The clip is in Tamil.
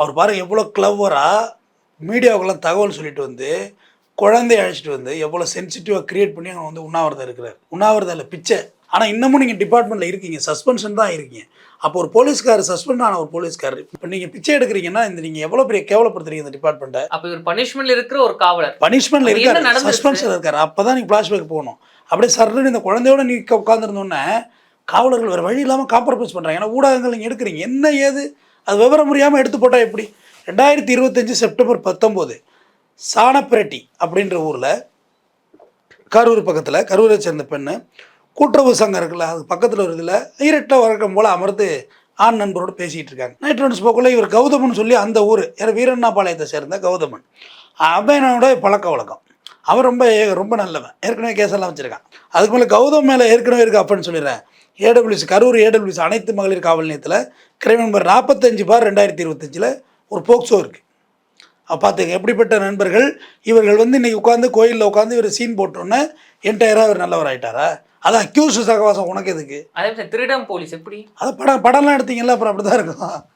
அவர் பாருங்க எவ்வளோ கிளவராக மீடியாவுக்கெல்லாம் தகவல் சொல்லிட்டு வந்து குழந்தைய அழைச்சிட்டு வந்து எவ்வளோ சென்சிட்டிவாக கிரியேட் பண்ணி அவங்க வந்து உண்ணாவிரதம் இருக்கிறார். உண்ணாவிரதம் இல்லை பிச்சை. ஆனால் இன்னமும் நீங்கள் டிபார்ட்மெண்ட்டில் இருக்கீங்க சஸ்பென்ஷன் தான் இருக்கீங்க. அப்போ ஒரு போலீஸ்கார் சஸ்பெண்ட் ஆன ஒரு போலீஸ்கார் இப்போ நீங்கள் பிச்சை எடுக்கிறீங்கன்னா இந்த நீங்கள் எவ்வளோ பெரிய கேவலப்படுத்துறீங்க இந்த டிபார்ட்மெண்ட்டை அப்ப இவர் பனிஷ்மெண்ட்ல இருக்கிற ஒரு காவலர். பனிஷ்மெண்ட்ல இருக்காரு? சஸ்பென்ஷன் இருக்காரு. அப்பதான் நீங்க ஃபிளாஷ்பேக் போகணும். அப்படியே சர்ன்னு இந்த குழந்தையோட நீ உட்காந்துருந்தோன்னே காவலர்கள் வேறு வழி இல்லாமல் காம்ப்ரமைஸ் பண்ணுறாங்க ஏன்னா ஊடகங்கள் நீங்கள் எடுக்கிறீங்க. என்ன ஏது? அது விவரம் முடியாமல் எடுத்து போட்டால் எப்படி? ரெண்டாயிரத்தி இருபத்தஞ்சு செப்டம்பர் பத்தொம்போது சாணப்பிரட்டி அப்படின்ற ஊரில் கரூர் பக்கத்தில் கரூரை சேர்ந்த பெண்ணு கூட்டுறவு சங்கம் இருக்குல்ல அது பக்கத்தில் ஒரு இதில் ஈரட்ட வழக்கம் போல் அமர்ந்து ஆண் நண்பரோடு பேசிகிட்டு இருக்காங்க. நைட் ஒன்ஸ் போக்குள்ள இவர் கௌதமன் சொல்லி அந்த ஊர் யார்? வீரண்ணாபாளையத்தை சேர்ந்த கௌதமன். அவனோட பழக்க வழக்கம். அவன் ரொம்ப ரொம்ப நல்லவன். ஏற்கனவே கேஸெல்லாம் வச்சுருக்கான். அதுக்கு மேலே கௌதம் மேலே ஏற்கனவே இருக்கு அப்படின்னு சொல்லிடுறேன். ஏடபிள்யூசி கரூர் ஏடபிள்யூசி அனைத்து மகளிர் காவல் நிலையத்தில் கிரைம் நம்பர் நாற்பத்தஞ்சு பார் ரெண்டாயிரத்தி இருபத்தஞ்சில் ஒரு போக்சோ இருக்குது பார்த்துங்க எப்படிப்பட்ட நண்பர்கள்? இவர்கள் வந்து இன்னைக்கு உட்காந்து கோயிலில் உட்காந்து இவர் சீன் போட்டோன்னே என்டையராக இவர் நல்லவர் ஆயிட்டாரா? அதான் அக்யூஸ் சகவாசம் உனக்கு எதுக்கு? அதே திருடம் போலீஸ் எப்படி? அதை படம் படம்லாம் எடுத்தீங்கல்ல அப்புறம் அப்படி தான் இருக்கும்.